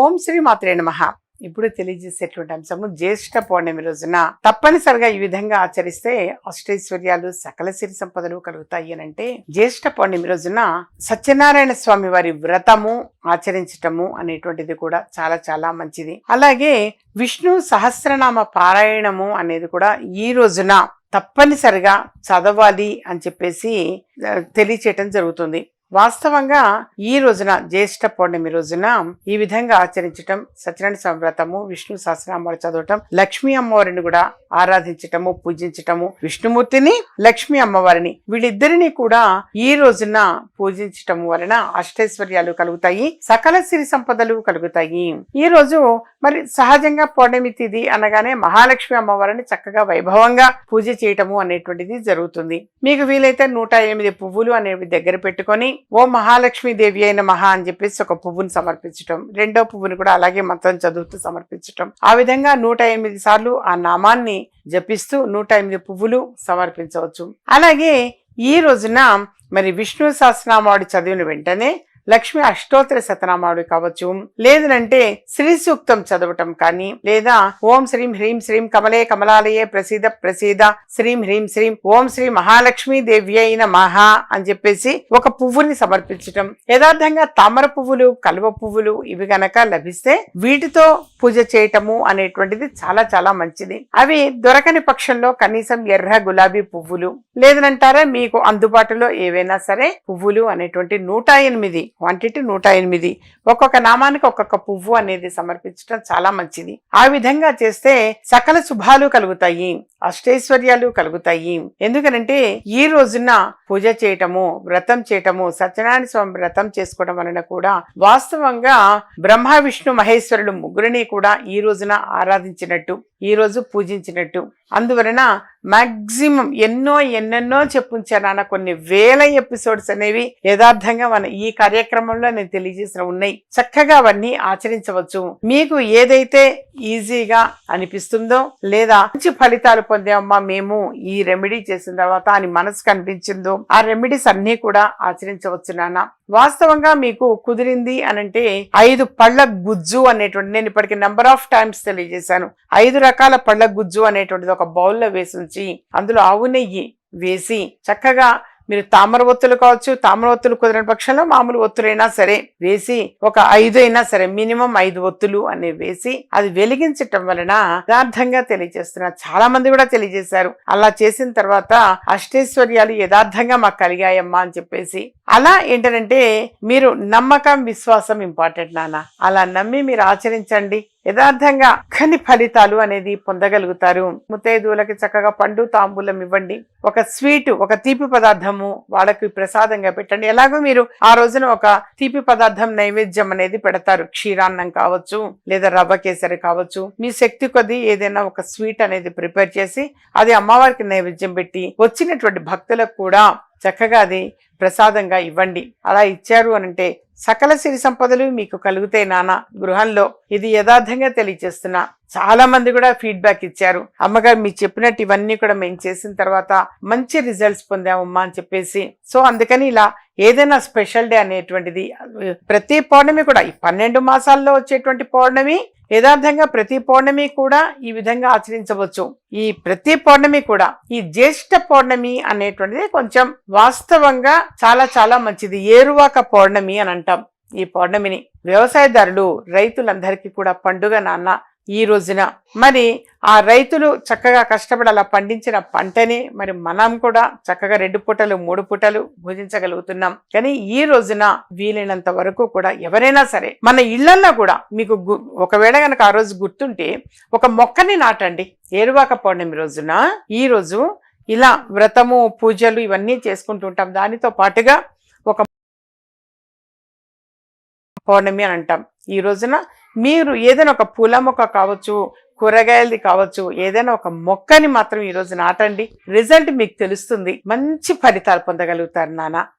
ఓం శ్రీ మాత్రే నమ. ఇప్పుడు తెలియజేసేటువంటి అంశము జ్యేష్ఠ పౌర్ణమి రోజున తప్పనిసరిగా ఈ విధంగా ఆచరిస్తే అష్టైశ్వర్యాలు సకల సిరి సంపదలు కలుగుతాయి అని అంటే జ్యేష్ఠ పౌర్ణమి రోజున సత్యనారాయణ స్వామి వారి వ్రతము ఆచరించటము అనేటువంటిది కూడా చాలా చాలా మంచిది. అలాగే విష్ణు సహస్రనామ పారాయణము అనేది కూడా ఈ రోజున తప్పనిసరిగా చదవాలి అని చెప్పేసి తెలియచేయటం జరుగుతుంది. వాస్తవంగా ఈ రోజున జ్యేష్ఠ పౌర్ణమి రోజున ఈ విధంగా ఆచరించటం సత్యనారాయణ స్వామి వ్రతము విష్ణు సహస్రనామాలు చదవటం లక్ష్మీ అమ్మవారిని కూడా ఆరాధించటము పూజించటము విష్ణుమూర్తిని లక్ష్మీ అమ్మవారిని వీళ్ళిద్దరిని కూడా ఈ రోజున పూజించటం వలన అష్టైశ్వర్యాలు కలుగుతాయి సకల సిరి సంపదలు కలుగుతాయి. ఈ రోజు మరి సహజంగా పౌర్ణమి తిథి అనగానే మహాలక్ష్మి అమ్మవారిని చక్కగా వైభవంగా పూజ చేయటము అనేటువంటిది జరుగుతుంది. మీకు వీలైతే నూట ఎనిమిది పువ్వులు అనేవి దగ్గర పెట్టుకొని ఓ మహాలక్ష్మి దేవి అయిన మహా అని చెప్పేసి ఒక పువ్వును సమర్పించటం రెండో పువ్వుని కూడా అలాగే మంత్రం చదువుతూ సమర్పించటం. ఆ విధంగా నూట ఎనిమిది సార్లు ఆ నామాన్ని జపిస్తూ నూట ఎనిమిది పువ్వులు సమర్పించవచ్చు. అలాగే ఈ రోజున మరి విష్ణు సహస్రనామాడు చదివిన వెంటనే లక్ష్మి అష్టోత్తర శతనామాడు కావచ్చు. లేదనంటే శ్రీ సూక్తం చదవటం కానీ లేదా ఓం శ్రీం హ్రీం శ్రీం కమలే కమలాలయే ప్రసీద ప్రసీద శ్రీం హ్రీం శ్రీం ఓం శ్రీ మహాలక్ష్మి దేవి అయిన మహా అని చెప్పేసి ఒక పువ్వుని సమర్పించటం. యథార్థంగా తామర పువ్వులు కలువ పువ్వులు ఇవి గనక లభిస్తే వీటితో పూజ చేయటము అనేటువంటిది చాలా చాలా మంచిది. అవి దొరకని పక్షంలో కనీసం ఎర్ర గులాబీ పువ్వులు. లేదనంటారా మీకు అందుబాటులో ఏవైనా సరే పువ్వులు అనేటువంటి నూట ఎనిమిది క్వాంటిటీ నూట ఎనిమిది. ఒక్కొక్క నామానికి ఒక్కొక్క పువ్వు అనేది సమర్పించడం చాలా మంచిది. ఆ విధంగా చేస్తే సకల శుభాలు కలుగుతాయి అష్టైశ్వర్యాలు కలుగుతాయి. ఎందుకనంటే ఈ రోజున పూజ చేయటము వ్రతం చేయటము సత్యనారాయణ స్వామి వ్రతం చేసుకోవడం వలన కూడా వాస్తవంగా బ్రహ్మ విష్ణు మహేశ్వరులు ముగ్గురిని కూడా ఈ రోజున ఆరాధించినట్టు ఈ రోజు పూజించినట్టు. అందువలన మాక్సిమం ఎన్నో ఎన్నెన్నో చెప్పుంచాను అన్న కొన్ని వేల ఎపిసోడ్స్ అనేవి యథార్థంగా మన ఈ కార్యక్రమంలో నేను తెలియజేసిన ఉన్నాయి. చక్కగా అవన్నీ ఆచరించవచ్చు. మీకు ఏదైతే ఈజీగా అనిపిస్తుందో లేదా మంచి ఫలితాలు పొందామమ్మా మేము ఈ రెమెడీ చేసిన తర్వాత అని మనసుకు అనిపించిందో ఆ రెమెడీస్ అన్ని కూడా ఆచరించవచ్చు నాన్న. వాస్తవంగా మీకు కుదిరింది అనంటే ఐదు పళ్ళ గుజ్జు అనేటువంటి నేను ఇప్పటికి నెంబర్ ఆఫ్ టైమ్స్ తెలియజేశాను. ఐదు రకాల పళ్ళ గుజ్జు అనేటువంటిది ఒక బౌల్లో వేసి ఉంచి అందులో ఆవు నెయ్యి వేసి చక్కగా మీరు తామర ఒత్తులు కావచ్చు తామర ఒత్తులు కుదిరిన పక్షంలో మామూలు ఒత్తులైనా సరే వేసి ఒక ఐదు అయినా సరే మినిమం ఐదు ఒత్తులు అనేవి వేసి అది వెలిగించటం వలన యథార్థంగా తెలియజేస్తున్నారు చాలా మంది కూడా తెలియజేశారు. అలా చేసిన తర్వాత అష్టైశ్వర్యాలు యథార్థంగా మాకు కలిగాయమ్మా అని చెప్పేసి. అలా ఏంటంటే మీరు నమ్మకం విశ్వాసం ఇంపార్టెంట్ నాన్న. అలా నమ్మి మీరు ఆచరించండి. యథార్థంగా కని ఫలితాలు అనేది పొందగలుగుతారు. ముత్తైదువులకి చక్కగా పండు తాంబూలం ఇవ్వండి. ఒక స్వీట్ ఒక తీపి పదార్థము వాళ్ళకి ప్రసాదంగా పెట్టండి. ఎలాగో మీరు ఆ రోజున ఒక తీపి పదార్థం నైవేద్యం అనేది పెడతారు. క్షీరాన్నం కావచ్చు లేదా రవ్వ కేసరి కావచ్చు. మీ శక్తి కొద్దీ ఏదైనా ఒక స్వీట్ అనేది ప్రిపేర్ చేసి అది అమ్మవారికి నైవేద్యం పెట్టి వచ్చినటువంటి భక్తులకు కూడా చక్కగా అది ప్రసాదంగా ఇవ్వండి. అలా ఇచ్చారు అనంటే సకల సిరి సంపదలు మీకు కలిగితే నానా గృహంలో ఇది యథార్థంగా తెలియజేస్తున్నా. చాలా మంది కూడా ఫీడ్బ్యాక్ ఇచ్చారు. అమ్మగారు మీరు చెప్పినట్టు ఇవన్నీ కూడా మేము చేసిన తర్వాత మంచి రిజల్ట్స్ పొందామమ్మా అని చెప్పేసి. సో అందుకని ఇలా ఏదైనా స్పెషల్ డే అనేటువంటిది ప్రతి పౌర్ణమి కూడా ఈ పన్నెండు మాసాల్లో వచ్చేటువంటి పౌర్ణమి యథార్థంగా ప్రతి పౌర్ణమి కూడా ఈ విధంగా ఆచరించవచ్చు. ఈ ప్రతి పౌర్ణమి కూడా ఈ జ్యేష్ఠ పౌర్ణమి అనేటువంటిది కొంచెం వాస్తవంగా చాలా చాలా మంచిది. ఏరువాక పౌర్ణమి అని అంటాం ఈ పౌర్ణమిని. వ్యవసాయదారులు రైతులందరికీ కూడా పండుగ నాన్న ఈ రోజున మరి ఆ రైతులు చక్కగా కష్టపడి అలా పండించిన పంటని మరి మనం కూడా చక్కగా రెండు పూటలు మూడు పూటలు భుజించగలుగుతున్నాం. కానీ ఈ రోజున వీలైనంత వరకు కూడా ఎవరైనా సరే మన ఇళ్ళల్లో కూడా మీకు గు- ఒకవేళ కనుక ఆ రోజు గుర్తుంటే ఒక మొక్కని నాటండి. ఏరువాక పౌర్ణమి రోజున ఈ రోజు ఇలా వ్రతము పూజలు ఇవన్నీ చేసుకుంటుంటాం దానితో పాటుగా పౌర్ణమి అని అంటాం. ఈ రోజున మీరు ఏదైనా ఒక పూల మొక్క కావచ్చు కూరగాయలది కావచ్చు ఏదైనా ఒక మొక్కని మాత్రం ఈ రోజు నాటండి. రిజల్ట్ మీకు తెలుస్తుంది. మంచి ఫలితాలు పొందగలుగుతారు నాన్న.